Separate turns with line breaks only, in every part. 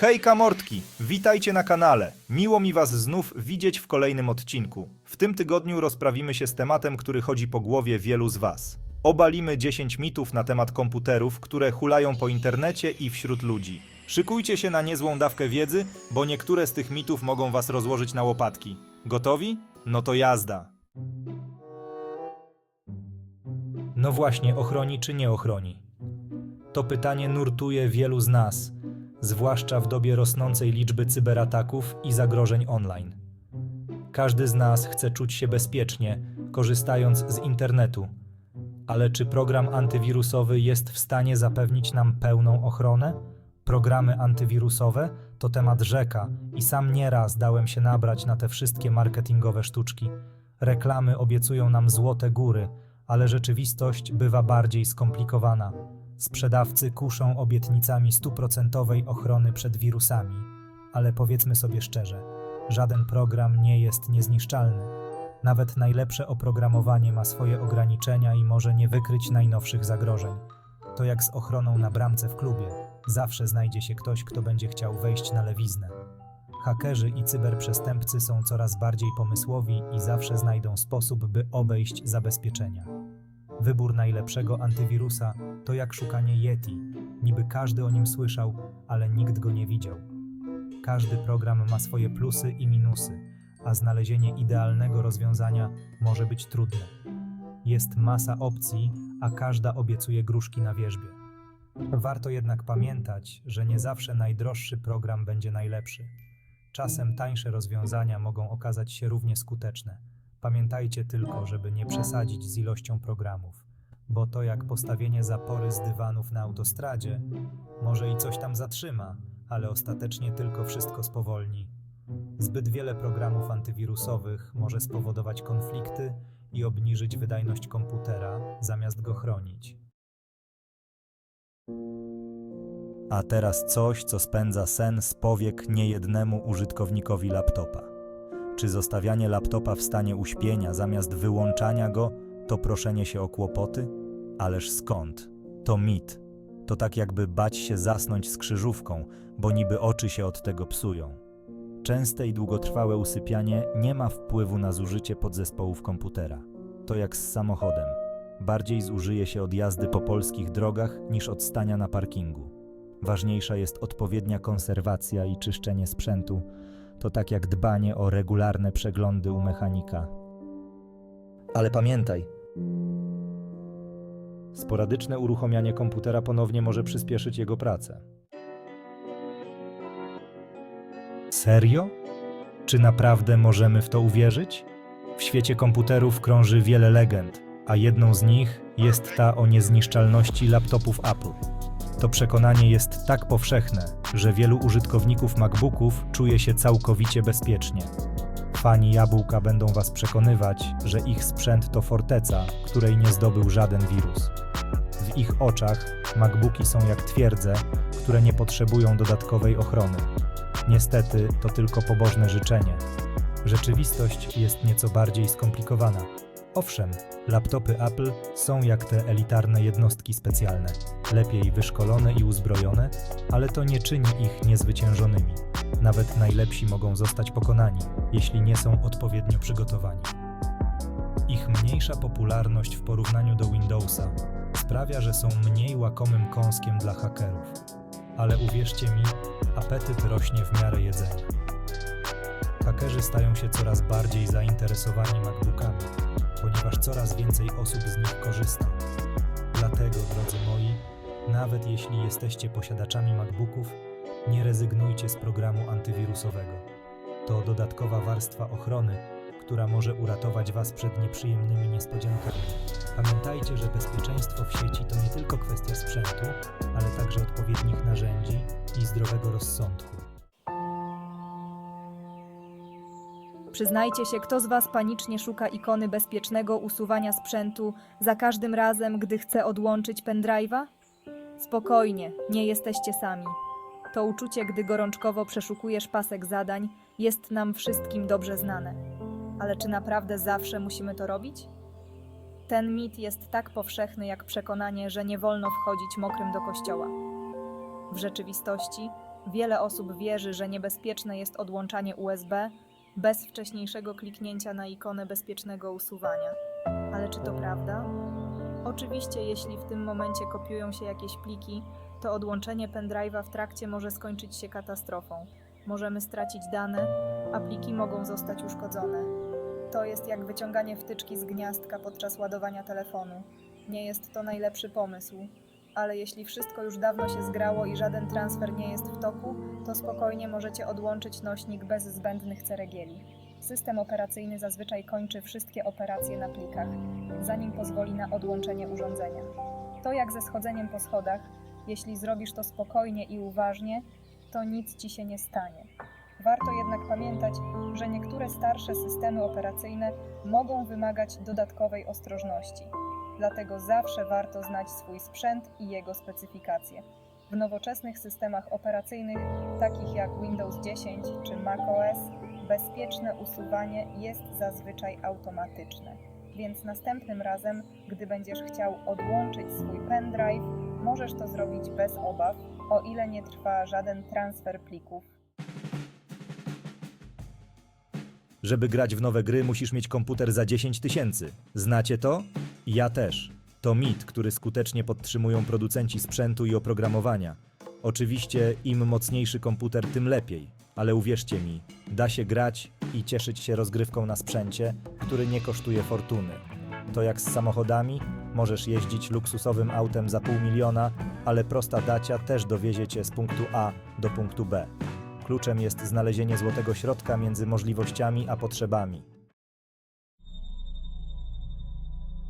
Hejka mordki, witajcie na kanale. Miło mi was znów widzieć w kolejnym odcinku. W tym tygodniu rozprawimy się z tematem, który chodzi po głowie wielu z was. Obalimy 10 mitów na temat komputerów, które hulają po internecie i wśród ludzi. Szykujcie się na niezłą dawkę wiedzy, bo niektóre z tych mitów mogą was rozłożyć na łopatki. Gotowi? No to jazda. No właśnie, ochroni czy nie ochroni? To pytanie nurtuje wielu z nas, zwłaszcza w dobie rosnącej liczby cyberataków i zagrożeń online. Każdy z nas chce czuć się bezpiecznie, korzystając z internetu. Ale czy program antywirusowy jest w stanie zapewnić nam pełną ochronę? Programy antywirusowe to temat rzeka i sam nieraz dałem się nabrać na te wszystkie marketingowe sztuczki. Reklamy obiecują nam złote góry, ale rzeczywistość bywa bardziej skomplikowana. Sprzedawcy kuszą obietnicami stuprocentowej ochrony przed wirusami, ale powiedzmy sobie szczerze, żaden program nie jest niezniszczalny. Nawet najlepsze oprogramowanie ma swoje ograniczenia i może nie wykryć najnowszych zagrożeń. To jak z ochroną na bramce w klubie. Zawsze znajdzie się ktoś, kto będzie chciał wejść na lewiznę. Hakerzy i cyberprzestępcy są coraz bardziej pomysłowi i zawsze znajdą sposób, by obejść zabezpieczenia. Wybór najlepszego antywirusa to jak szukanie Yeti. Niby każdy o nim słyszał, ale nikt go nie widział. Każdy program ma swoje plusy i minusy, a znalezienie idealnego rozwiązania może być trudne. Jest masa opcji, a każda obiecuje gruszki na wierzbie. Warto jednak pamiętać, że nie zawsze najdroższy program będzie najlepszy. Czasem tańsze rozwiązania mogą okazać się równie skuteczne. Pamiętajcie tylko, żeby nie przesadzić z ilością programów, bo to jak postawienie zapory z dywanów na autostradzie, może i coś tam zatrzyma, ale ostatecznie tylko wszystko spowolni. Zbyt wiele programów antywirusowych może spowodować konflikty i obniżyć wydajność komputera, zamiast go chronić. A teraz coś, co spędza sen z powiek niejednemu użytkownikowi laptopa. Czy zostawianie laptopa w stanie uśpienia zamiast wyłączania go to proszenie się o kłopoty? Ależ skąd? To mit. To tak jakby bać się zasnąć z krzyżówką, bo niby oczy się od tego psują. Częste i długotrwałe usypianie nie ma wpływu na zużycie podzespołów komputera. To jak z samochodem. Bardziej zużyje się od jazdy po polskich drogach niż od stania na parkingu. Ważniejsza jest odpowiednia konserwacja i czyszczenie sprzętu. To tak jak dbanie o regularne przeglądy u mechanika. Ale pamiętaj, sporadyczne uruchomianie komputera ponownie może przyspieszyć jego pracę. Serio? Czy naprawdę możemy w to uwierzyć? W świecie komputerów krąży wiele legend, a jedną z nich jest ta o niezniszczalności laptopów Apple. To przekonanie jest tak powszechne, że wielu użytkowników MacBooków czuje się całkowicie bezpiecznie. Fani jabłka będą Was przekonywać, że ich sprzęt to forteca, której nie zdobył żaden wirus. W ich oczach MacBooki są jak twierdze, które nie potrzebują dodatkowej ochrony. Niestety to tylko pobożne życzenie. Rzeczywistość jest nieco bardziej skomplikowana. Owszem, laptopy Apple są jak te elitarne jednostki specjalne, lepiej wyszkolone i uzbrojone, ale to nie czyni ich niezwyciężonymi. Nawet najlepsi mogą zostać pokonani, jeśli nie są odpowiednio przygotowani. Ich mniejsza popularność w porównaniu do Windowsa sprawia, że są mniej łakomym kąskiem dla hakerów. Ale uwierzcie mi, apetyt rośnie w miarę jedzenia. Hakerzy stają się coraz bardziej zainteresowani MacBookami, ponieważ coraz więcej osób z nich korzysta. Dlatego, drodzy moi, nawet jeśli jesteście posiadaczami MacBooków, nie rezygnujcie z programu antywirusowego. To dodatkowa warstwa ochrony, która może uratować Was przed nieprzyjemnymi niespodziankami. Pamiętajcie, że bezpieczeństwo w sieci to nie tylko kwestia sprzętu, ale także odpowiednich narzędzi i zdrowego rozsądku.
Przyznajcie się, kto z Was panicznie szuka ikony bezpiecznego usuwania sprzętu za każdym razem, gdy chce odłączyć pendrive'a? Spokojnie, nie jesteście sami. To uczucie, gdy gorączkowo przeszukujesz pasek zadań, jest nam wszystkim dobrze znane. Ale czy naprawdę zawsze musimy to robić? Ten mit jest tak powszechny jak przekonanie, że nie wolno wchodzić mokrym do kościoła. W rzeczywistości Wiele osób wierzy, że niebezpieczne jest odłączanie USB bez wcześniejszego kliknięcia na ikonę bezpiecznego usuwania. Ale czy to prawda? Oczywiście, jeśli w tym momencie kopiują się jakieś pliki, to odłączenie pendrive'a w trakcie może skończyć się katastrofą. Możemy stracić dane, a pliki mogą zostać uszkodzone. To jest jak wyciąganie wtyczki z gniazdka podczas ładowania telefonu. Nie jest to najlepszy pomysł, ale jeśli wszystko już dawno się zgrało i żaden transfer nie jest w toku, to spokojnie możecie odłączyć nośnik bez zbędnych ceregieli. System operacyjny zazwyczaj kończy wszystkie operacje na plikach, zanim pozwoli na odłączenie urządzenia. To jak ze schodzeniem po schodach, jeśli zrobisz to spokojnie i uważnie, to nic ci się nie stanie. Warto jednak pamiętać, że niektóre starsze systemy operacyjne mogą wymagać dodatkowej ostrożności. Dlatego zawsze warto znać swój sprzęt i jego specyfikacje. W nowoczesnych systemach operacyjnych, takich jak Windows 10 czy macOS, bezpieczne usuwanie jest zazwyczaj automatyczne. Więc następnym razem, gdy będziesz chciał odłączyć swój pendrive, możesz to zrobić bez obaw, o ile nie trwa żaden transfer plików
Żeby grać w nowe gry, musisz mieć komputer za 10 tysięcy. Znacie to? Ja też. To mit, który skutecznie podtrzymują producenci sprzętu i oprogramowania. Oczywiście, im mocniejszy komputer, tym lepiej. Ale uwierzcie mi, da się grać i cieszyć się rozgrywką na sprzęcie, który nie kosztuje fortuny. To jak z samochodami, możesz jeździć luksusowym autem za pół miliona, ale prosta dacia też dowiezie cię z punktu A do punktu B. Kluczem jest znalezienie złotego środka między możliwościami a potrzebami.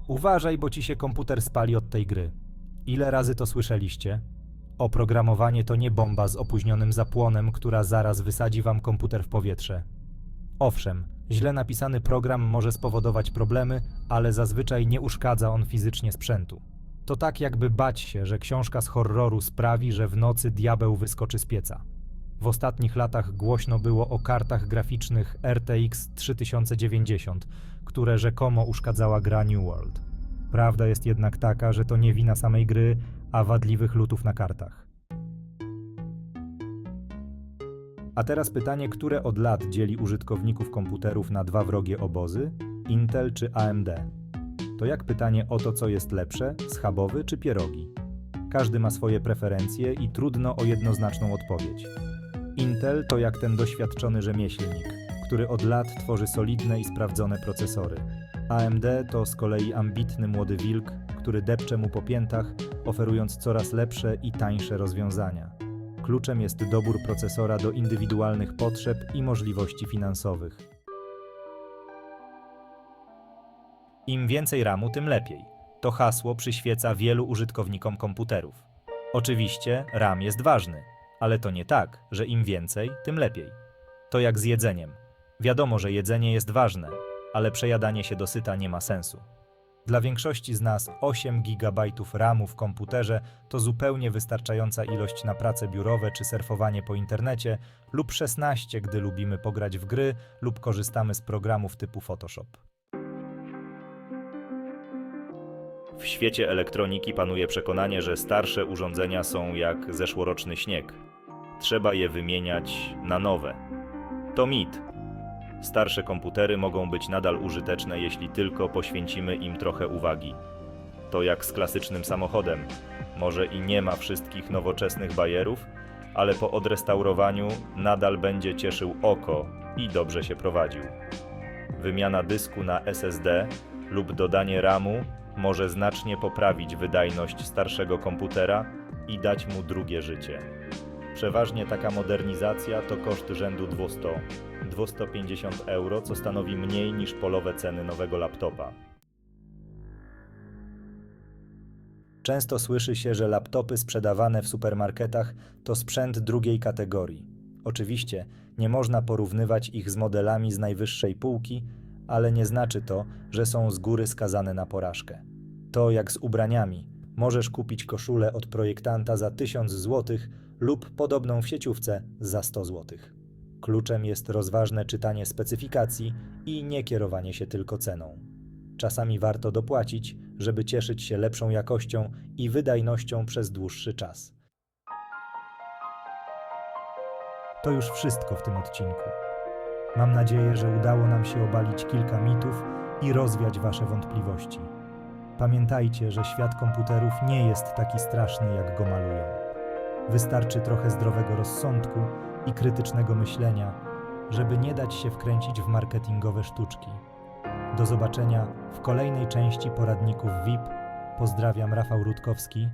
Uważaj, bo ci się komputer spali od tej gry. Ile razy to słyszeliście? Oprogramowanie to nie bomba z opóźnionym zapłonem, która zaraz wysadzi wam komputer w powietrze. Owszem, źle napisany program może spowodować problemy, ale zazwyczaj nie uszkadza on fizycznie sprzętu. To tak jakby bać się, że książka z horroru sprawi, że w nocy diabeł wyskoczy z pieca. W ostatnich latach głośno było o kartach graficznych RTX 3090, które rzekomo uszkadzała gra New World. Prawda jest jednak taka, że to nie wina samej gry, a wadliwych lutów na kartach. A teraz pytanie, które od lat dzieli użytkowników komputerów na dwa wrogie obozy? Intel czy AMD? To jak pytanie o to, co jest lepsze, schabowy czy pierogi? Każdy ma swoje preferencje i trudno o jednoznaczną odpowiedź. Intel to jak ten doświadczony rzemieślnik, który od lat tworzy solidne i sprawdzone procesory. AMD to z kolei ambitny młody wilk, który depcze mu po piętach, oferując coraz lepsze i tańsze rozwiązania. Kluczem jest dobór procesora do indywidualnych potrzeb i możliwości finansowych. Im więcej RAMu, tym lepiej. To hasło przyświeca wielu użytkownikom komputerów. Oczywiście RAM jest ważny, ale to nie tak, że im więcej, tym lepiej. To jak z jedzeniem. Wiadomo, że jedzenie jest ważne, ale przejadanie się dosyta nie ma sensu. Dla większości z nas 8 GB RAMu w komputerze to zupełnie wystarczająca ilość na prace biurowe czy surfowanie po internecie, lub 16, gdy lubimy pograć w gry lub korzystamy z programów typu Photoshop. W świecie elektroniki panuje przekonanie, że starsze urządzenia są jak zeszłoroczny śnieg. Trzeba je wymieniać na nowe. To mit. Starsze komputery mogą być nadal użyteczne, jeśli tylko poświęcimy im trochę uwagi. To jak z klasycznym samochodem. Może i nie ma wszystkich nowoczesnych bajerów, ale po odrestaurowaniu nadal będzie cieszył oko i dobrze się prowadził. Wymiana dysku na SSD lub dodanie RAMu może znacznie poprawić wydajność starszego komputera i dać mu drugie życie. Przeważnie taka modernizacja to koszt rzędu 200-250 euro, co stanowi mniej niż polowe ceny nowego laptopa. Często słyszy się, że laptopy sprzedawane w supermarketach to sprzęt drugiej kategorii. Oczywiście nie można porównywać ich z modelami z najwyższej półki, ale nie znaczy to, że są z góry skazane na porażkę. To jak z ubraniami. Możesz kupić koszulę od projektanta za 1000 zł lub podobną w sieciówce za 100 zł. Kluczem jest rozważne czytanie specyfikacji i nie kierowanie się tylko ceną. Czasami warto dopłacić, żeby cieszyć się lepszą jakością i wydajnością przez dłuższy czas. To już wszystko w tym odcinku. Mam nadzieję, że udało nam się obalić kilka mitów i rozwiać Wasze wątpliwości. Pamiętajcie, że świat komputerów nie jest taki straszny, jak go malują. Wystarczy trochę zdrowego rozsądku i krytycznego myślenia, żeby nie dać się wkręcić w marketingowe sztuczki. Do zobaczenia w kolejnej części poradników VIP. Pozdrawiam, Rafał Rutkowski